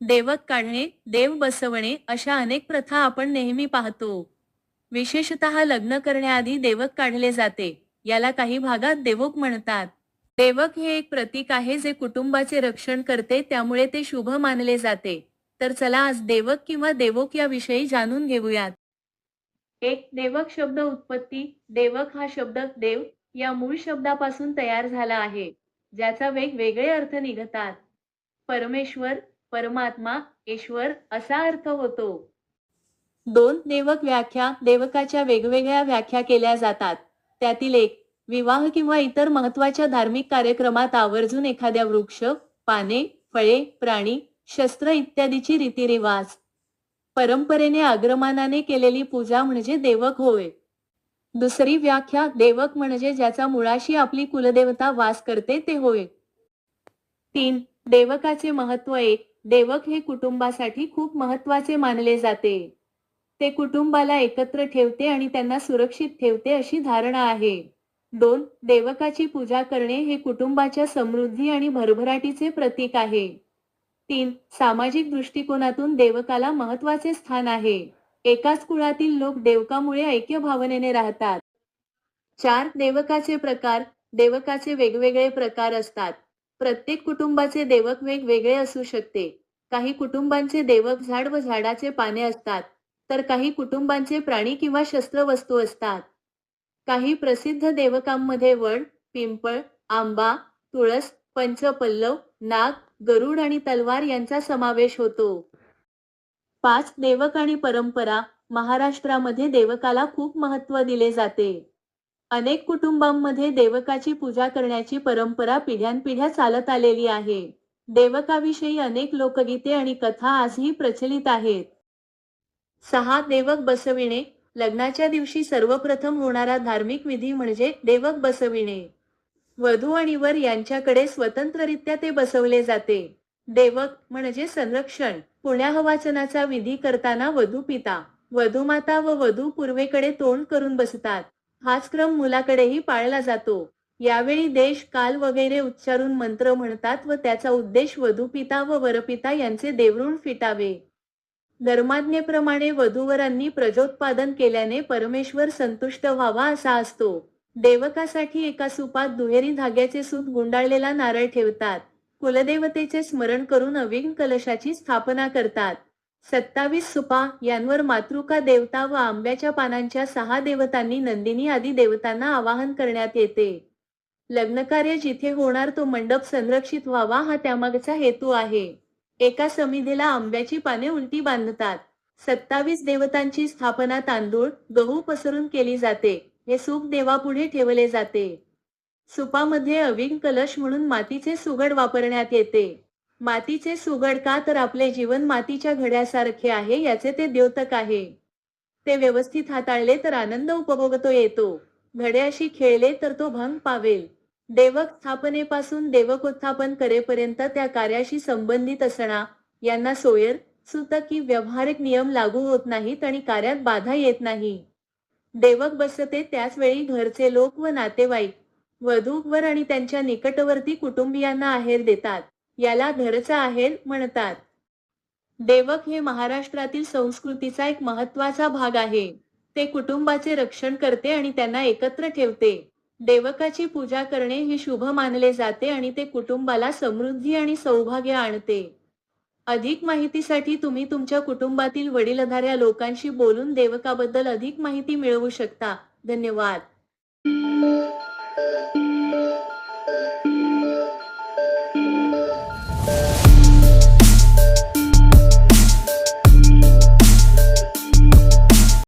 देवक काढणे देव बसवणे अशा अनेक प्रथा आपण नेहमी पाहतो. विशेषतः लग्न करण्याआधी देवक काढले जाते. याला काही भागात देवक म्हणतात. देवक हे एक प्रतीक आहे जे कुटुंबाचे रक्षण करते त्यामुळे ते शुभ मानले जाते. तर चला आज देवक किंवा देवोक याविषयी जाणून घेऊयात. एक देवक शब्द उत्पत्ती. देवक हा शब्द देव या मूळ शब्दापासून तयार झाला आहे. ज्याचा वेगवेगळे अर्थ निघतात. परमेश्वर परमात्मा ईश्वर असा अर्थ होतो. दोन देवक व्याख्या देवकाच्या वेगवेगळ्या व्याख्या केल्या जातात. त्यातील एक विवाह किंवा इतर महत्त्वाच्या धार्मिक कार्यक्रमात आवर्जून एखाद्या वृक्ष पाने फळे प्राणी शस्त्र इत्यादीची रीतिरिवाज. परंपरेने अग्रमानाने केलेली पूजा म्हणजे देवक होय. दुसरी व्याख्या देवक म्हणजे ज्याचा मुळाशी आपली कुलदेवता वास करते ते होय. तीन देवकाचे महत्त्व एक देवक हे कुटुंबासाठी खूप महत्त्वाचे मानले जाते. ते कुटुंबाला एकत्र ठेवते आणि त्यांना सुरक्षित ठेवते अशी धारणा आहे. दोन देवकाची पूजा करणे हे कुटुंबाच्या समृद्धी आणि भरभराटीचे प्रतीक आहे. तीन सामाजिक दृष्टिकोनातून देवकाला महत्त्वाचे स्थान आहे. एकाच कुळातील लोक देवकामुळे ऐक्य भावनेने राहतात. चार देवकाचे प्रकार देवकाचे वेगवेगळे प्रकार असतात. प्रत्येक कुटुंबाचे देवक वेगवेगळे असू शकते. काही कुटुंबांचे देवक झाड व झाडाचे पाने असतात तर काही कुटुंबांचे प्राणी किंवा शस्त्रवस्तू असतात. काही प्रसिद्ध देवकांमध्ये वड पिंपळ आंबा तुळस पंचपल्लव नाग गरुड आणि तलवार यांचा समावेश होतो. पाच देवक आणि परंपरा महाराष्ट्रामध्ये देवकाला खूप महत्त्व दिले जाते. अनेक कुटुंबांमध्ये देवकाची पूजा करण्याची परंपरा पिढ्यानपिढ्या चालत आलेली आहे. देवकाविषयी अनेक लोकगीते आणि कथा आजही प्रचलित आहेत. सहा देवक बसविणे लग्नाच्या दिवशी सर्वप्रथम होणारा धार्मिक विधी म्हणजे देवक बसविणे. वधू आणि वर यांच्याकडे स्वतंत्ररित्या ते बसवले जाते. देवक म्हणजे संरक्षण पुण्याहवाचनाचा विधी करताना वधू पिता. वधूमाता व वधू पूर्वेकडे तोंड करून बसतात. हाच क्रम मुलाकडेही पाळला जातो. यावेळी देश काल वगैरे उच्चारून मंत्र म्हणतात व त्याचा उद्देश वधूपिता व वरपिता यांचे देवरुण फिटावे. धर्माज्ञेप्रमाणे वधूवरांनी प्रजोत्पादन केल्याने परमेश्वर संतुष्ट व्हावा असा असतो. देवकासाठी एका सुपात दुहेरी धाग्याचे सूत गुंडाळलेला नारळ ठेवतात. कुलदेवतेचे स्मरण करून अविघ्न कलशाची स्थापना करतात. सत्तावीस सुपा यांवर मातृका देवता व आंब्याच्या पानांच्या सहा देवतांनी नंदिनी आदी देवतांना आवाहन करण्यात येते. लग्नकार्य जिथे होणार तो मंडप संरक्षित व्हावा हा त्यामागचा हेतू आहे. एका समिधीला आंब्याची पाने उलटी बांधतात. सत्तावीस देवतांची स्थापना तांदूळ गहू पसरून केली जाते. हे सूप देवापुढे ठेवले जाते. सुपामध्ये अविघ्न कलश म्हणून मातीचे सुगड वापरण्यात येते. मातीचे सुगड का तर आपले जीवन मातीच्या घड्यासारखे आहे याचे ते द्योतक आहे. ते व्यवस्थित हाताळले तर आनंद उपभोगतो येतो. घड्याशी खेळले तर तो भंग पावेल. देवक स्थापनेपासून देवकोत्थापन करेपर्यंत त्या कार्याशी संबंधित असणा यांना सोयर सुत की व्यावहारिक नियम लागू होत नाहीत आणि कार्यात बाधा येत नाही. देवक बसते त्याच वेळी घरचे लोक व नातेवाईक वधूवर आणि त्यांच्या निकटवर्ती कुटुंबियांना आहेर देतात याला घरचा आहेर म्हणतात. देवक हे महाराष्ट्रातील संस्कृतीचा एक महत्त्वाचा भाग आहे. ते कुटुंबाचे रक्षण करते आणि त्यांना एकत्र ठेवते. देवकाची पूजा करणे हे शुभ मानले जाते आणि ते कुटुंबाला समृद्धी आणि सौभाग्य आणते. अधिक माहितीसाठी तुम्ही तुमच्या कुटुंबातील वडीलधाऱ्या लोकांशी बोलून देवकाबद्दल अधिक माहिती मिळवू शकता. धन्यवाद.